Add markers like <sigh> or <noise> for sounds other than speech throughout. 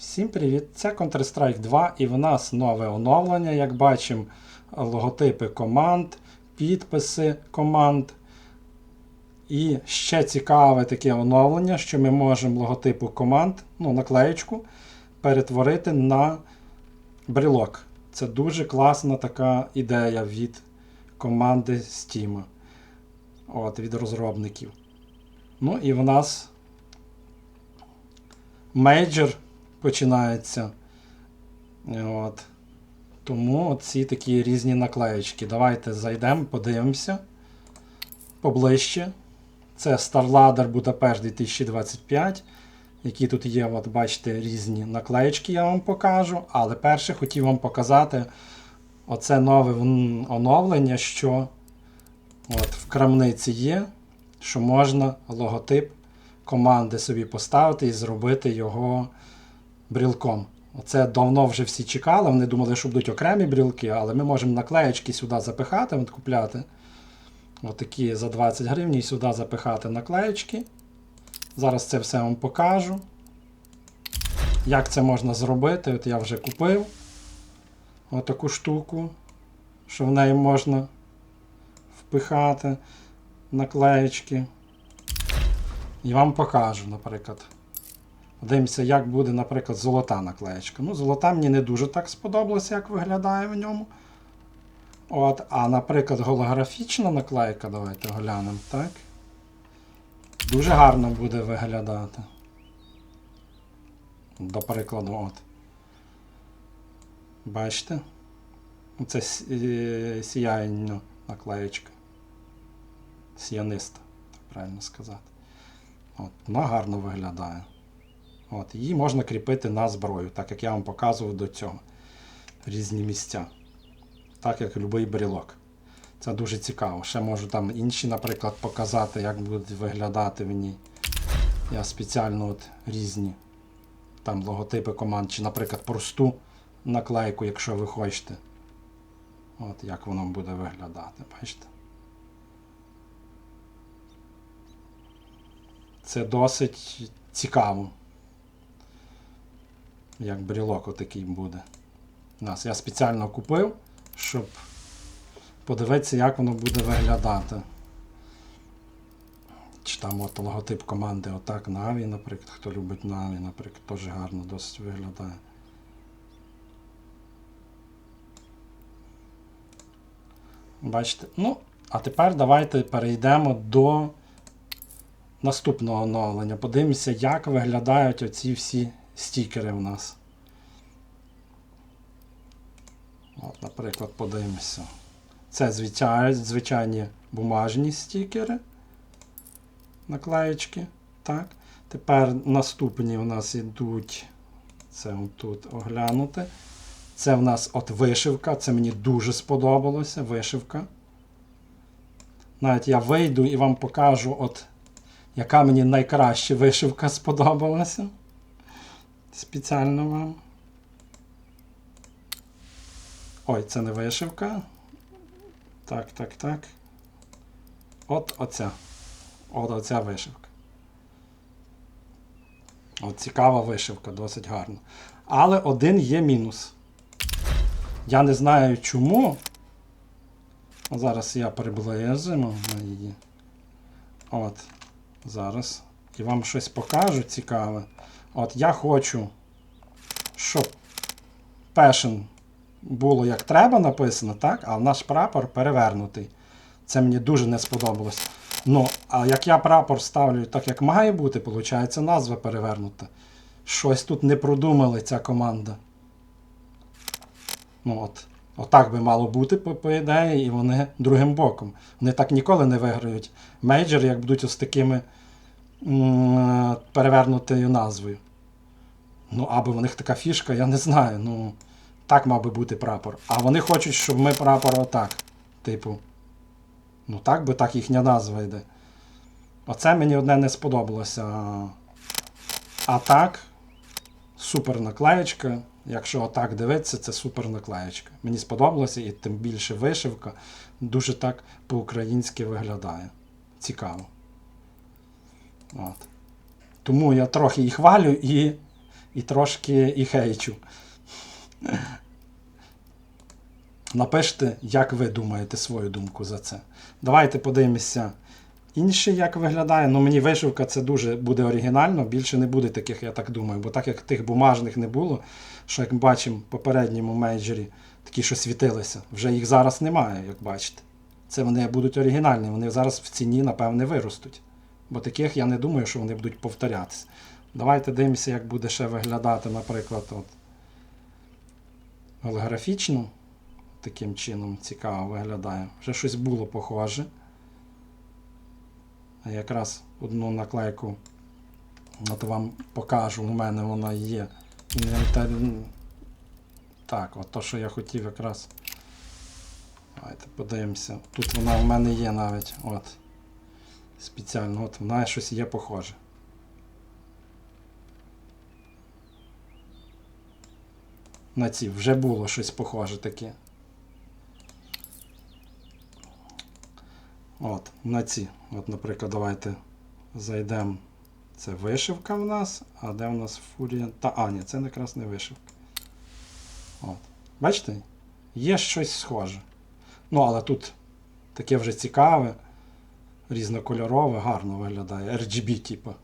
Всім привіт! Це Counter-Strike 2 і в нас нове оновлення. Як бачимо, логотипи команд, підписи команд. І ще цікаве таке оновлення, що ми можемо логотипу команд, ну, наклеєчку, перетворити на брелок. Це дуже класна така ідея від команди Steam. От, від розробників. Ну і в нас мейджор починається. От. Тому ці такі різні наклеєчки. Давайте зайдемо, подивимося поближче. Це StarLadder Budapest 2025. Які тут є, от бачите, різні наклеєчки, я вам покажу. Але перше хотів вам показати оце нове оновлення, що от в крамниці є, що можна логотип команди собі поставити і зробити його брілком. Оце давно вже всі чекали. Вони думали, що будуть окремі брілки, але ми можемо наклеєчки сюди запихати, от купляти. Отакі за 20 гривень і сюди запихати наклеєчки. Зараз це все вам покажу. Як це можна зробити? От я вже купив отаку штуку, що в неї можна впихати наклеєчки. І вам покажу, наприклад. Подивимося, як буде, наприклад, золота наклеєчка. Ну, золота мені не дуже так сподобалося, як виглядає в ньому. От, а, наприклад, голографічна наклейка, давайте глянемо, так? Дуже гарно буде виглядати. До прикладу, от. Бачите? Це е, сіяйна наклеєчка. Сіяниста, так правильно сказати. От, вона гарно виглядає. От, її можна кріпити на зброю, так як я вам показував до цього. Різні місця. Так як будь-який брелок. Це дуже цікаво. Ще можу там інші, наприклад, показати, як будуть виглядати в ній. Я спеціально от різні там логотипи команд, чи, наприклад, просту наклейку, якщо ви хочете. От як воно буде виглядати, бачите? Це досить цікаво. Як брелок отакий буде. У Нас я спеціально купив, щоб подивитися, як воно буде виглядати. Чи там от логотип команди отак Na'Vi, наприклад, хто любить Na'Vi, наприклад, теж гарно досить виглядає. Бачите? Ну, а тепер давайте перейдемо до наступного оновлення. Подивимося, як виглядають оці всі стікери у нас. От, наприклад, подивимося. Це звичай- звичайні бумажні стікери. Наклеєчки. Так. Тепер наступні у нас йдуть. Це тут оглянути. Це в нас от вишивка. Це мені дуже сподобалося. Вишивка. Навіть я вийду і вам покажу, от, яка мені найкраща вишивка сподобалася. Спеціально вам. Ой, це не вишивка. Так, так, так. От оця. От оця вишивка. От цікава вишивка, досить гарна. Але один є мінус. Я не знаю чому. Зараз я приблизимо її. От. Зараз. І вам щось покажу цікаве. От я хочу, щоб Passion було як треба написано, так? А наш прапор перевернутий. Це мені дуже не сподобалось. Ну, а як я прапор ставлю так, як має бути, виходить, назва перевернута. Щось тут не продумали ця команда. Ну от. Отак би мало бути, по, по ідеї, і вони другим боком. Вони так ніколи не виграють мейджор, як будуть ось такими перевернутою назвою. Ну, або в них така фішка, я не знаю. Ну, так мав би бути прапор. А вони хочуть, щоб ми прапор отак. Типу. Ну так, бо так їхня назва йде. Оце мені одне не сподобалося. А так, супер наклеєчка. Якщо отак дивитися, це супер наклеєчка. Мені сподобалося, і тим більше вишивка дуже так по-українськи виглядає. Цікаво. От. Тому я трохи їх хвалю і і трошки і хейчу. Напишіть, як ви думаєте свою думку за це. Давайте подивимося інший, як виглядає. Ну, мені вишивка це дуже буде оригінально, більше не буде таких, я так думаю. Бо так як тих бумажних не було, що як ми бачимо в попередньому мейджорі, такі, що світилися, вже їх зараз немає, як бачите. Це вони будуть оригінальні, вони зараз в ціні, напевне, виростуть. Бо таких я не думаю, що вони будуть повторятися. Давайте дивимося, як буде ще виглядати, наприклад, от голографічно. Таким чином цікаво виглядає. Вже щось було похоже. Якраз одну наклейку от вам покажу, у мене вона є. Так, от то, що я хотів якраз. Давайте подивимося. Тут вона в мене є навіть. От. Спеціально, от вона щось є похоже. На ці вже було щось похоже таке. От, на ці. От, наприклад, давайте зайдемо. Це вишивка в нас, а де в нас фурія? Та, а, ні, це якраз не вишивка. От. Бачите? Є щось схоже. Ну, але тут таке вже цікаве, різнокольорове, гарно виглядає. RGB, типу.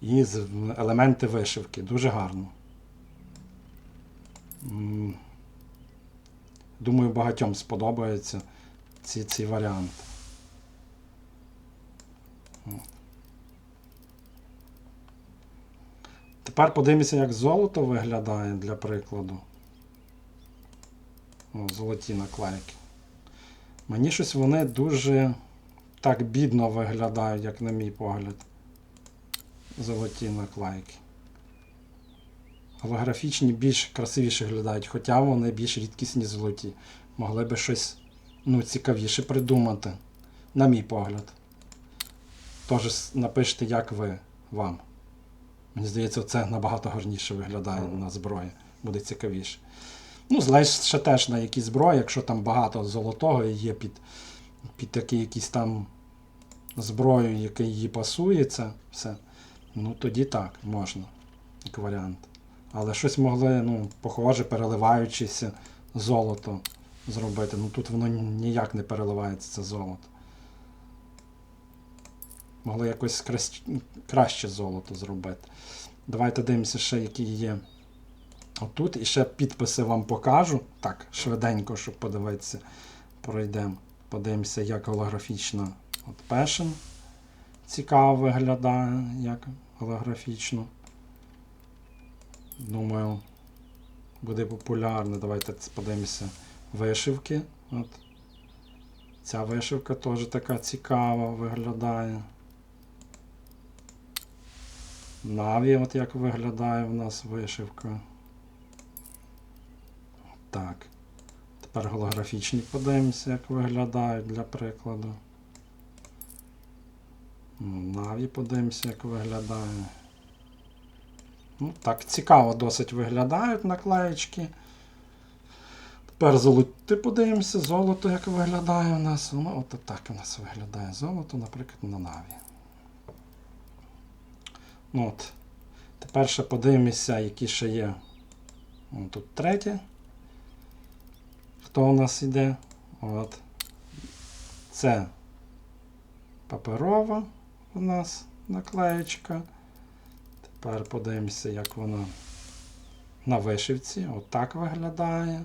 І елементи вишивки. Дуже гарно. Думаю, багатьом сподобається ці, ці варіанти. Тепер подивимося, як золото виглядає для прикладу. О, золоті наклейки. Мені щось вони дуже так бідно виглядають, як на мій погляд. Золоті наклейки. Голографічні більш красивіше виглядають, хоча вони більш рідкісні золоті. Могли би щось ну, цікавіше придумати, на мій погляд. Тож напишіть, як ви вам. Мені здається, це набагато гарніше виглядає на зброї. Буде цікавіше. Ну, залежить ще теж на якій зброї, якщо там багато золотого і є під, під такий якийсь там зброю, який їй пасує, це все. Ну тоді так, можна, як варіант. Але щось могли, ну, похоже, переливаючися золото зробити. Ну тут воно ніяк не переливається, це золото. Могли якось краще золото зробити. Давайте дивимося ще, які є отут. І ще підписи вам покажу. Так, швиденько, щоб подивитися. Пройдемо. Подивимося, як голографічно от Passion. Цікаво виглядає, як голографічно. Думаю, буде популярно. Давайте подивимося вишивки. От. Ця вишивка теж така цікава виглядає. Наві, от як виглядає в нас вишивка. Так. Тепер голографічні подивимося, як виглядають для прикладу. Ну, Наві подивимося, як виглядає. Ну, так, цікаво досить виглядають наклеєчки. Тепер золоти подивимося, золото як виглядає у нас. Ну, от так у нас виглядає золото, наприклад, на Наві. Ну, от. Тепер ще подивимося, які ще є. О, тут третє. Хто у нас йде? От. Це паперова у нас наклеєчка. Тепер подивимося, як вона на вишивці. Отак виглядає.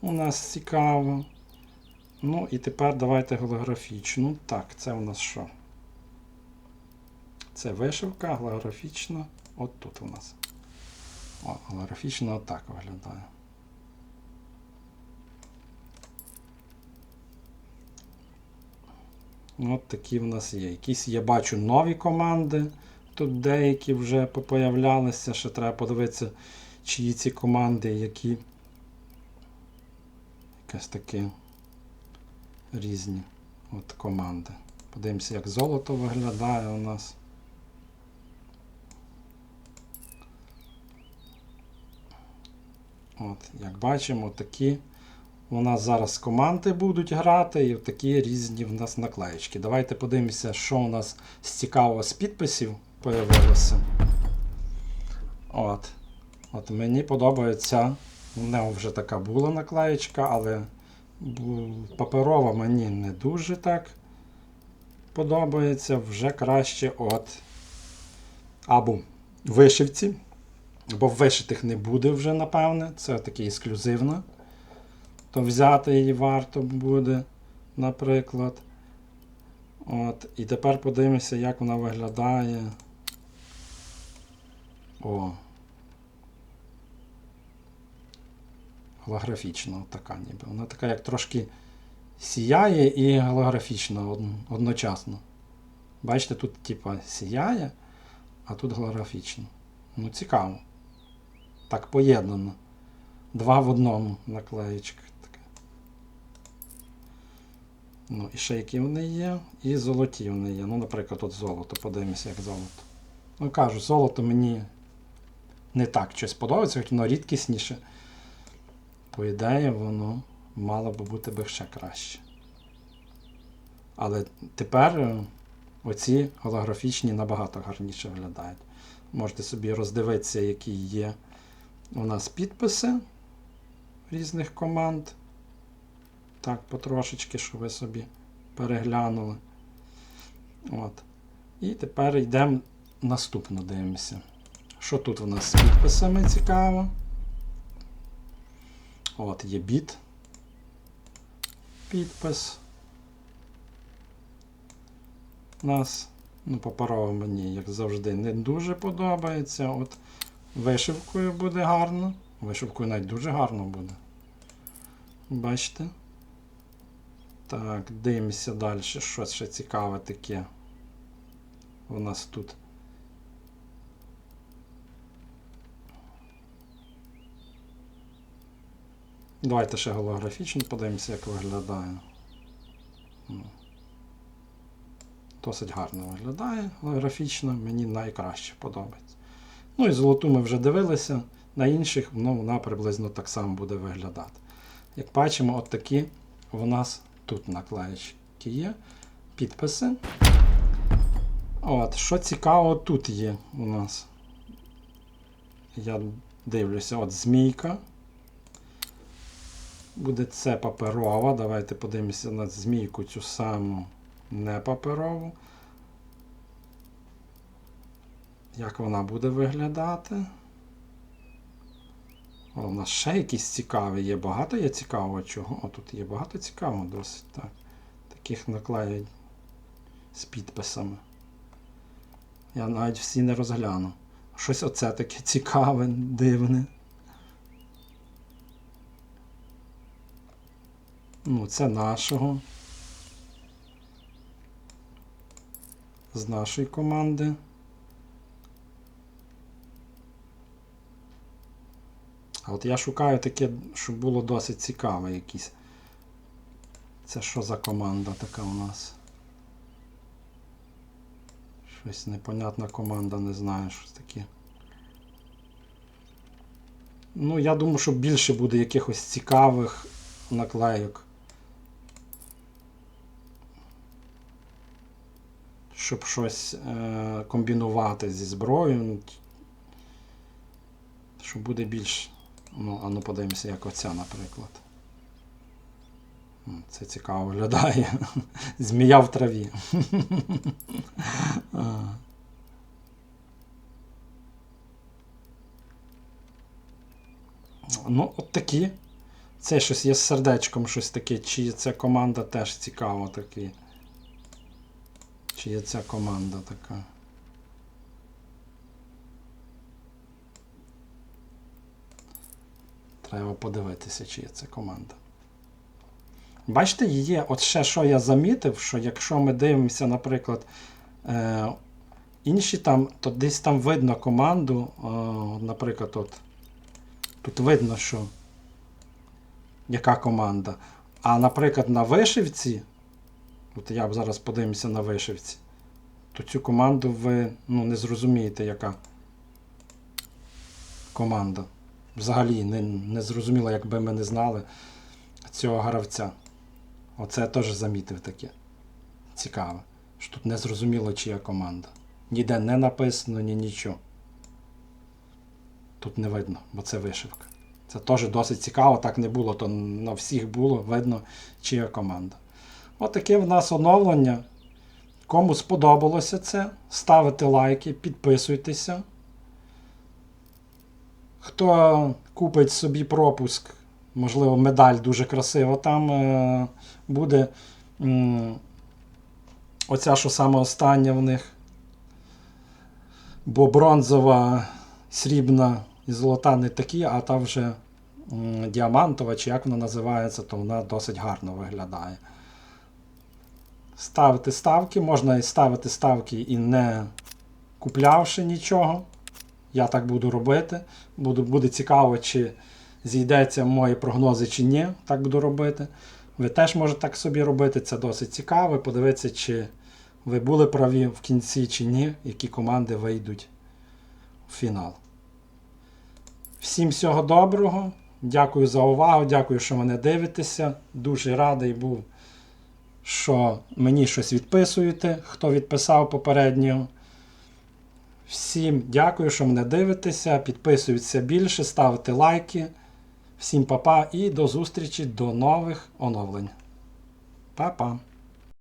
У нас цікаво. Ну і тепер давайте голографічну. Так, це у нас що? Це вишивка, голографічна. От тут у нас. О, голографічна отак виглядає. От такі в нас є. Якісь я бачу нові команди. Тут деякі вже появлялися. Ще треба подивитися, чиї ці команди, які якась такі різні от команди. Подивимося, як золото виглядає у нас. От, як бачимо, такі у нас зараз команди будуть грати, і такі різні в нас наклеєчки. Давайте подивимося, що у нас з цікавого з підписів появилося. От. От мені подобається. У нього вже така була наклеєчка, але паперова мені не дуже так подобається. Вже краще от або вишивці. Бо вишитих не буде вже, напевне. Це таке ексклюзивно. То взяти її варто буде, наприклад. От. І тепер подивимося, як вона виглядає. О. Голографічна така ніби. Вона така, як трошки сіяє і голографічна од- одночасно. Бачите, тут типа сіяє, а тут голографічно. Ну, цікаво. Так поєднано. Два в одному наклеєчка. Така. Ну, і які вони є, і золоті вони є. Ну, наприклад, от золото. Подивимося, як золото. Ну, кажу, золото мені не так щось подобається, хоч воно рідкісніше. По ідеї, воно мало би бути би ще краще. Але тепер е, оці голографічні набагато гарніше виглядають. Можете собі роздивитися, які є у нас підписи різних команд. Так, потрошечки, щоб ви собі переглянули. От. І тепер йдемо наступно дивимося. Що тут у нас з підписами цікаво? От, є біт. Підпис. У нас, ну, паперово мені, як завжди, не дуже подобається. От вишивкою буде гарно. Вишивкою навіть дуже гарно буде. Бачите? Так, дивимося далі, що ще цікаве таке. У нас тут. Давайте ще голографічно подивимося, як виглядає. Ну. Досить гарно виглядає голографічно, мені найкраще подобається. Ну і золоту ми вже дивилися, на інших ну, вона приблизно так само буде виглядати. Як бачимо, от такі у нас тут наклеєчки є, підписи. От, Що цікаво, тут є у нас. Я дивлюся, от змійка. Буде це паперова. Давайте подивимося на змійку цю саму не паперову. Як вона буде виглядати? О, у нас ще якісь цікаві є. Багато є цікавого чого. О, тут є багато цікавого досить. Так. Таких наклеють з підписами. Я навіть всі не розгляну. Щось оце таке цікаве, дивне. Ну, це нашого. З нашої команди. От я шукаю таке, щоб було досить цікаве якісь. Це що за команда така у нас? Щось непонятна команда, не знаю, щось таке. Ну, я думаю, що більше буде якихось цікавих наклейок. Щоб щось е, комбінувати зі зброєю. ну, Що буде більш. Ну, а ну подивимося, як оця, наприклад. Це цікаво виглядає. <laughs> Змія в траві. <laughs> Ну, от такі. Це щось є з сердечком, щось таке. Чи ця команда теж цікаво такі. Чи є ця команда така. Треба подивитися, чи є ця команда. Бачите, є, от ще що я замітив, що якщо ми дивимося, наприклад, е, інші там, то десь там видно команду, е, наприклад, от, тут видно, що яка команда. А, наприклад, на вишивці, от я б зараз подивимося на вишивці, то цю команду ви ну, не зрозумієте, яка команда. Взагалі не, не зрозуміло, якби ми не знали цього гравця. Оце я теж замітив таке. Цікаве. Що тут не зрозуміло, чия команда. Ніде не написано, ні нічого. тут не видно, бо це вишивка. Це теж досить цікаво, так не було, то на всіх було видно, чия команда. Отаке в нас оновлення. Кому сподобалося це, ставите лайки, підписуйтеся. Хто купить собі пропуск, можливо, медаль дуже красива, там е, буде оця, що саме остання в них. Бо бронзова, срібна і золота не такі, а та вже діамантова, чи як вона називається, то вона досить гарно виглядає. Ставити ставки, можна і ставити ставки і не куплявши нічого. Я так буду робити. Буду, буде цікаво, чи зійдеться мої прогнози, чи ні. Так буду робити. Ви теж можете так собі робити, це досить цікаво. Подивитися, чи ви були праві в кінці, чи ні, які команди вийдуть в фінал. Всім всього доброго. Дякую за увагу, дякую, що мене дивитеся. Дуже радий був, що мені щось відписуєте, хто відписав попередньо. Всім дякую, що мене дивитеся. Підписуйтеся більше, ставте лайки. Всім па-па і до зустрічі до нових оновлень. Па-па!